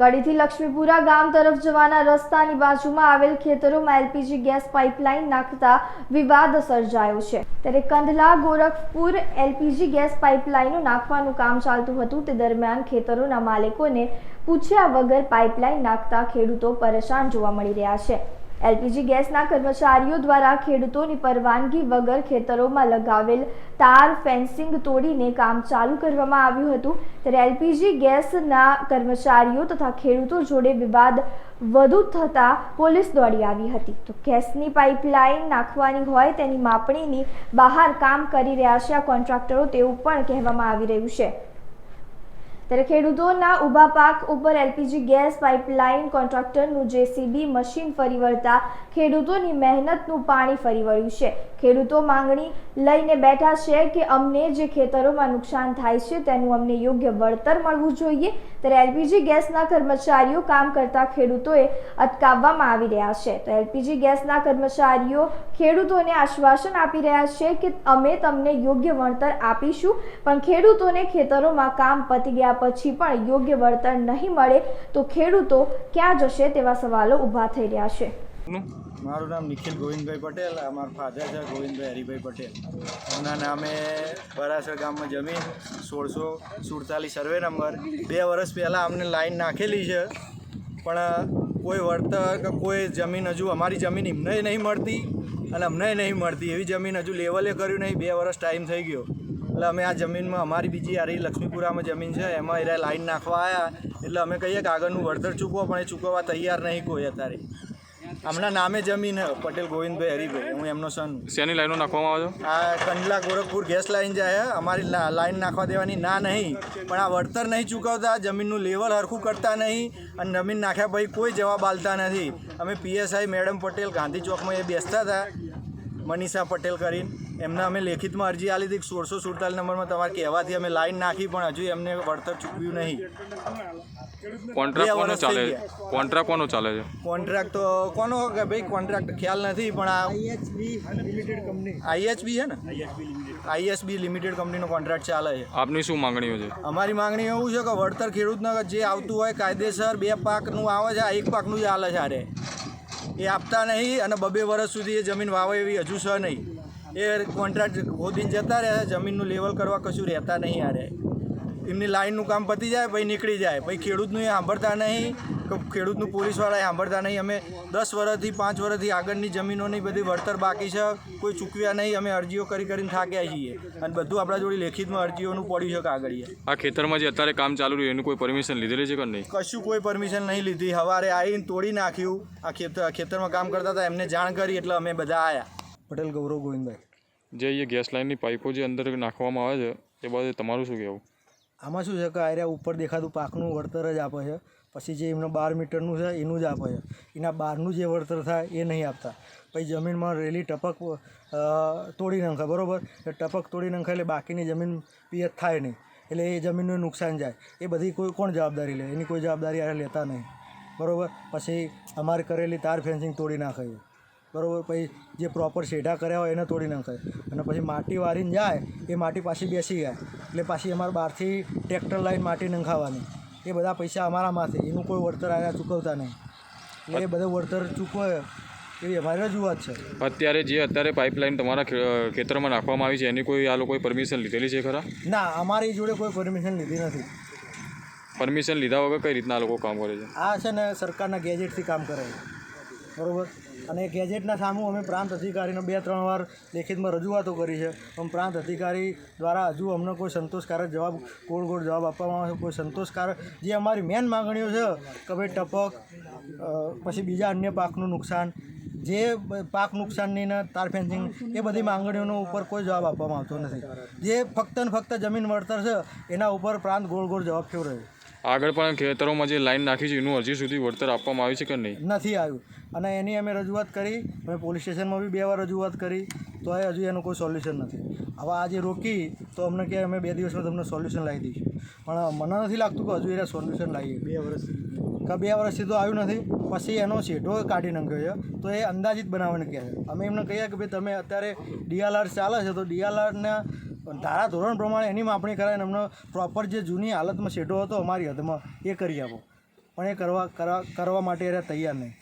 કડીથી લક્ષ્મીપુરા ગામ તરફ જવાના રસ્તાની બાજુમાં આવેલ ખેતરોમાં એલપીજી ગેસ પાઇપલાઇન નાખતા વિવાદ સર્જાયો છે. ત્યારે કંડલા ગોરખપુર એલપીજી ગેસ પાઇપલાઇનો નાખવાનું કામ ચાલતું હતું. તે દરમિયાન ખેતરોના માલિકોને પૂછ્યા વગર પાઇપલાઇન નાખતા ખેડૂતો પરેશાન જોવા મળી રહ્યા છે. એલપીજી ગેસના કર્મચારીઓ દ્વારા ખેડૂતોની પરવાનગી વગર ખેતરોમાં લગાવેલ તાર ફેન્સિંગ તોડીને કામ ચાલુ કરવામાં આવ્યું હતું. ત્યારે એલપીજી ગેસના કર્મચારીઓ તથા ખેડૂતો જોડે વિવાદ વધુ થતાં પોલીસ દોડી આવી હતી. તો ગેસની પાઇપલાઇન નાખવાની હોય તેની માપણીની બહાર કામ કરી રહ્યા છે આ કોન્ટ્રાક્ટરો તેવું પણ કહેવામાં આવી રહ્યું છે. ત્યારે ખેડૂતોના ઊભા પાક ઉપર એલપીજી ગેસ પાઇપલાઇન કોન્ટ્રાક્ટરનું જેસીબી મશીન ફરી વળતા ખેડૂતોની મહેનતનું પાણી ફરી વળ્યું છે. ખેડૂતો માંગણી લઈને બેઠા છે કે અમને જે ખેતરોમાં નુકસાન થાય છે તેનું અમને યોગ્ય વળતર મળવું જોઈએ. ત્યારે એલપીજી ગેસના કર્મચારીઓ કામ કરતા ખેડૂતોએ અટકાવવામાં આવી રહ્યા છે. તો એલપીજી ગેસના કર્મચારીઓ ખેડૂતોને આશ્વાસન આપી રહ્યા છે કે અમે તમને યોગ્ય વળતર આપીશું, પણ ખેડૂતોને ખેતરોમાં કામ પતી ગયા પછી પણ યોગ્ય વળતર નહીં મળે તો ખેડૂતો ક્યાં જશે તેવા સવાલો ઊભા થઈ રહ્યા છે. મારું નામ નિખિલ ગોવિંદભાઈ પટેલ અમારા ફાધર છે ગોવિંદભાઈ હરિભાઈ પટેલ. એમના નામે બરાસર ગામમાં જમીન સોળસો સુડતાલીસ સર્વે નંબર બે વર્ષ પહેલાં અમને લાઈન નાખેલી છે પણ કોઈ વળતર કે કોઈ જમીન હજુ અમારી જમીન એમને નહીં મળતી અને અમને નહીં મળતી. એવી જમીન હજુ લેવલે કર્યું નહીં. બે વર્ષ ટાઈમ થઈ ગયો. એટલે અમે આ જમીનમાં અમારી બીજી આરી લક્ષ્મીપુરામાં જમીન છે એમાં એરા લાઈન નાખવા આવ્યા એટલે અમે કહીએ કે આગળનું વળતર ચૂકવો પણ એ ચૂકવવા તૈયાર નહીં કોઈ અત્યારે. હમણાં નામે જમીન પટેલ ગોવિંદભાઈ હરિભાઈ હું એમનો સન શેની લાઈનો નાખવામાં આવ્યો આ કંડલા ગોરખપુર ગેસ લાઈન જાય અમારી લાઈન નાખવા દેવાની ના નહીં પણ આ વળતર નહીં ચૂકવતા જમીનનું લેવલ હરખું કરતા નહીં અને જમીન નાખ્યા પછી કોઈ જવાબ આલતા નથી. અમે પીએસઆઈ મેડમ પટેલ ગાંધી ચોકમાં એ બેસતા હતા મનીષા પટેલ કરીને. એમને અમે લેખિતમાં અરજી આપી હતી. સોળસો સુડતાલીસ નંબરમાં તમારે કહેવાથી અમે લાઈન નાખી પણ હજુ એમને વળતર ચૂકવ્યું નહીં. કોન્ટ્રાક્ટ કોનો ચાલે છે? કોન્ટ્રાક્ટ કોનો ચાલે છે? કોન્ટ્રાક્ટ તો કોનો કે ભાઈ કોન્ટ્રાક્ટ ખ્યાલ નથી પણ આ આઈએચબી છે ને? આઈએસબી લિમિટેડ કંપનીનો કોન્ટ્રાક્ટ ચાલે છે. આપની શું માંગણીઓ છે? અમારી માંગણી એવું છે કે વળતર ખેડૂતને જે આવતું હોય કાયદેસર બે પાકનું આવે છે આ એક પાકનું જ હાલે છે આરે એ આપતા નહીં અને બબે વર્ષ સુધી એ જમીન વાવે એવી હજુ છે નહીં. એ કોન્ટ્રાક્ટ ખોદીને જતા રહે જમીનનું લેવલ કરવા કશું રહેતા નહીં આરે એમની લાઇનનું કામ પતી જાય પછી નીકળી જાય. પછી ખેડૂતનું એ સાંભળતા નહીં કે ખેડૂતનું પોલીસવાળા એ સાંભળતા નહીં. અમે દસ વર્ષથી પાંચ વર્ષથી આગળની જમીનોની બધી વળતર બાકી છે કોઈ ચૂકવ્યા નહીં. અમે અરજીઓ કરી કરીને થાક્યા છીએ. અને બધું આપણા જોડે લેખિતમાં અરજીઓનું પડ્યું છે કાગળીએ આ ખેતરમાં જે અત્યારે કામ ચાલુ રહ્યું એનું કોઈ પરમિશન લીધેલી છે કે નહીં? કશું કોઈ પરમિશન નહીં લીધી. સવારે આવીને તોડી નાખ્યું. આ ખેતર ખેતરમાં કામ કરતા હતા એમને જાણ કરી એટલે અમે બધા આવ્યા પટેલ ગૌરવ ગોવિંદભાઈ. જે અહીંયા ગેસ લાઇનની પાઇપો જે અંદર નાખવામાં આવે છે એ બાબતે તમારું શું કહેવું? આમાં શું છે કે આર્યા ઉપર દેખાતું પાકનું વળતર જ આપે છે. પછી જે એમના બાર મીટરનું છે એનું જ આપે છે. એના બહારનું જે વળતર થાય એ નહીં આપતા. પછી જમીનમાં રેલી ટપક તોડી નાખે બરાબર? ટપક તોડી નાખે એટલે બાકીની જમીન પિયત થાય નહીં. એટલે એ જમીનનું નુકસાન જાય. એ બધી કોઈ કોણ જવાબદારી લે? એની કોઈ જવાબદારી આ લેતા નહીં. બરાબર? પછી અમારે કરેલી તાર ફેન્સિંગ તોડી નાખે છે. બરાબર પછી જે પ્રોપર શેઢા કર્યા હોય એને તોડી નાખે અને પછી માટી વારીને જાય એ માટી પાછી બેસી જાય. એટલે પાછી અમારે બહારથી ટ્રેક્ટર લાઈન માટી નંખાવાની. એ બધા પૈસા અમારામાંથી એનું કોઈ વળતર આવ્યા ચૂકવતા નહીં. એટલે એ બધું વળતર ચૂકવે એવી અમારી રજૂઆત છે. અત્યારે જે અત્યારે પાઇપલાઇન તમારા ખેતરમાં નાખવામાં આવી છે એની કોઈ આ લોકોએ પરમિશન લીધેલી છે ખરા? ના અમારી જોડે કોઈ પરમિશન લીધી નથી. પરમિશન લીધા વગર કઈ રીતના આ લોકો કામ કરે છે? આ છે ને સરકારના ગેજેટથી કામ કરે છે. બરાબર? અને ગેજેટના સામું અમે પ્રાંત અધિકારીને બે ત્રણ વાર લેખિતમાં રજૂઆતો કરી છે. પણ પ્રાંત અધિકારી દ્વારા હજુ અમને કોઈ સંતોષકારક જવાબ ગોળ ગોળ જવાબ આપવામાં આવે કોઈ સંતોષકારક. જે અમારી મેન માગણીઓ છે કે ભાઈ ટપક પછી બીજા અન્ય પાકનું નુકસાન, જે પાક નુકસાનની તાર ફેન્સિંગ એ બધી માંગણીઓનો ઉપર કોઈ જવાબ આપવામાં આવતો નથી. જે ફક્ત ને ફક્ત જમીન વળતર છે, એના ઉપર પ્રાંત ગોળ ગોળ જવાબ ફેવરે છે આગળ પણ ખેતરોમાં જે લાઈન નાખી છે એનું હજી સુધી વળતર આપવામાં આવ્યું છે કે નહીં? નથી આવ્યું. અને એની અમે રજૂઆત કરી. અમે પોલીસ સ્ટેશનમાં બી બે વાર રજૂઆત કરી. તો એ હજુ એનું કોઈ સોલ્યુશન નથી. હવે આજે રોકી તો અમને કે અમે બે દિવસમાં તમને સોલ્યુશન લાવી દઈશું. પણ મને નથી લાગતું કે હજુ એને સોલ્યુશન લાવીએ. બે વર્ષ કે બે વર્ષથી તો આવ્યું નથી. પછી એનો સીટો કાઢી નાખ્યો છે. તો એ અંદાજિત બનાવવાનું કહે છે. અમે એમને કહીએ કે ભાઈ તમે અત્યારે ડીઆરઆર ચાલે છે. તો ડીઆરઆરના ધારા ધોરણ પ્રમાણે એની માપણી કરાવીને અમને પ્રોપર જે જૂની હાલતમાં શેઢો હતો અમારી હદમાં, એ કરી આપો. પણ એ કરવા કરવા માટે એ તૈયાર નહીં.